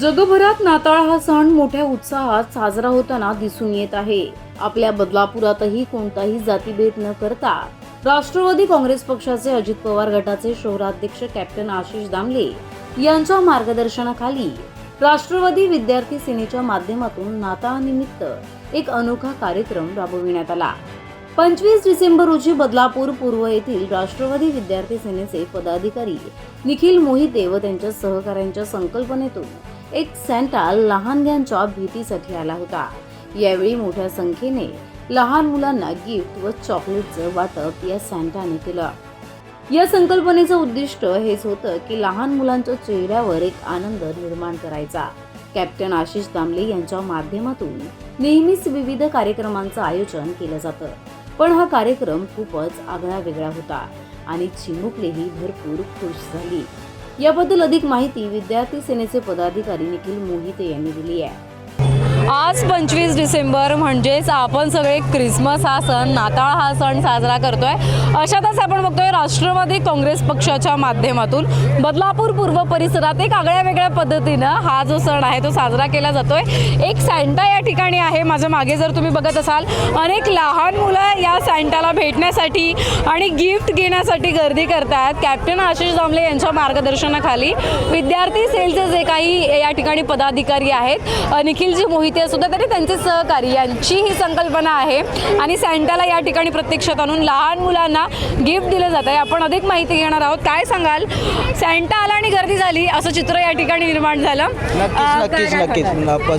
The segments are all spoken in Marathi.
जगभरात नाताळ हा सण मोठ्या उत्साहात साजरा होताना दिसून येत आहे. आपल्या बदलापुरातही कोणताही जातीभेद न करता राष्ट्रवादी काँग्रेस पक्षाचे अजित पवार गटाचे शहराध्यक्ष कॅप्टन आशिष दामले यांच्या मार्गदर्शनाखाली राष्ट्रवादी विद्यार्थी सेनेच्या माध्यमातून नाताळानिमित्त एक अनोखा कार्यक्रम राबविण्यात आला. पंचवीस डिसेंबर रोजी बदलापूर पूर्व येथील राष्ट्रवादी विद्यार्थी सेनेचे पदाधिकारी निखिल मोहिते व त्यांच्या सहकाऱ्यांच्या संकल्पनेतून एक सँटा लहानग्यांच्या भेटीसाठी आला होता. यावेळी मोठ्या संख्येने लहान मुलांना गिफ्ट व चॉकलेटचं वाटप या सँटाने केलं. या संकल्पनेचं उद्दिष्ट हेच होतं की लहान मुलांच्या चेहऱ्यावर एक आनंद निर्माण करायचा. कॅप्टन आशिष दामले यांच्या माध्यमातून नेहमीच विविध कार्यक्रमांचं आयोजन केलं जातं. पण हा कार्यक्रम खूपच आगळा वेगळा होता आणि चिमुकलेही भरपूर खुश झाली. याबद्दल अधिक माहिती विद्यार्थी सेनेचे पदाधिकारी निखिल मोहिते यांनी दिली आहे. आज पंचवीस डिसेंबर म्हणजेच आपण सगळे क्रिसमस हा सण नाताळ हा सण साजरा करतोय. अशातच आपण बघतोय राष्ट्रवादी काँग्रेस पक्षाच्या माध्यमातून बदलापूर पूर्व परिसरात एक आगळ्या वेगळ्या पद्धतीनं हा जो सण आहे तो साजरा केला जातोय. एक सँटा या ठिकाणी आहे माझ्या मागे जर तुम्ही बघत असाल अनेक लहान मुलं या सँटाला भेटण्यासाठी आणि गिफ्ट घेण्यासाठी गर्दी करतात. कॅप्टन आशिष दामले यांच्या मार्गदर्शनाखाली विद्यार्थी सेलचे जे काही या ठिकाणी पदाधिकारी आहेत निखिलजी मोहिते सुद्धा तरी त्यांचे सहकारी यांची ही संकल्पना आहे. आणि सँटाला या ठिकाणी प्रत्यक्षात आणून लहान मुलांना गिफ्ट दिलं जात आहे. आपण अधिक माहिती घेणार आहोत. काय सांगाल? सँटा आला आणि गर्दी झाली. असं चित्र या ठिकाणी निर्माण झालं. नक्कीच नक्कीच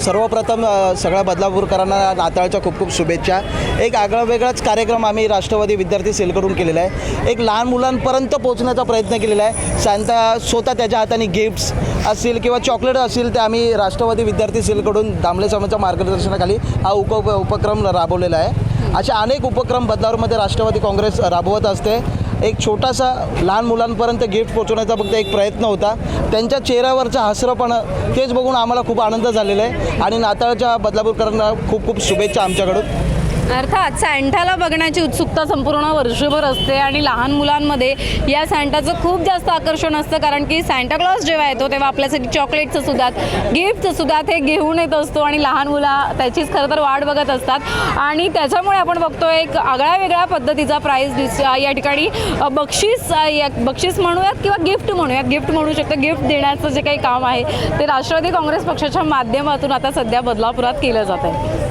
सर्वप्रथम सगळ्या बदलापूरकरांना नाताळच्या खूप खूप शुभेच्छा. एक आगळा वेगळाच कार्यक्रम आम्ही राष्ट्रवादी विद्यार्थी सेलकडून केलेला आहे. एक लहान मुलांपर्यंत पोहोचण्याचा प्रयत्न केलेला आहे. सांता स्वतः त्याच्या हाताने गिफ्ट्स असतील किंवा चॉकलेट असतील ते आम्ही राष्ट्रवादी विद्यार्थी सेलकडून दामले समाजाच्या मार्गदर्शनाखाली हा उप उपक्रम राबवलेला आहे. अशा अनेक उपक्रम बदलावरमध्ये राष्ट्रवादी काँग्रेस राबवत असते. एक छोटासा लहान मुलांपर्यंत गिफ्ट पोचवण्याचा फक्त एक प्रयत्न होता. त्यांच्या चेहऱ्यावरचं हसरपणं तेच बघून आम्हाला खूप आनंद झालेला आहे. आणि नाताळच्या बदलापूरकरांना खूप खूप शुभेच्छा आमच्याकडून. अर्थात सँटाला बघण्याची उत्सुकता संपूर्ण वर्षभर असते आणि लहान मुलांमध्ये या सँटाचं खूप जास्त आकर्षण असतं कारण की सँटा क्लॉज जेव्हा येतो तेव्हा आपल्यासाठी चॉकलेटचं सुद्धा गिफ्टचं सुद्धा हे घेऊन येत असतो आणि लहान मुलं त्याचीच खरं तर वाट बघत असतात. आणि त्याच्यामुळे आपण बघतो एक आगळ्या वेगळ्या पद्धतीचा प्राईज दिस या ठिकाणी बक्षीस या बक्षीस म्हणूयात किंवा गिफ्ट म्हणूयात? गिफ्ट म्हणू शकतो. गिफ्ट देण्याचं जे काही काम आहे ते राष्ट्रवादी काँग्रेस पक्षाच्या माध्यमातून आता सध्या बदलापुरात केलं जात आहे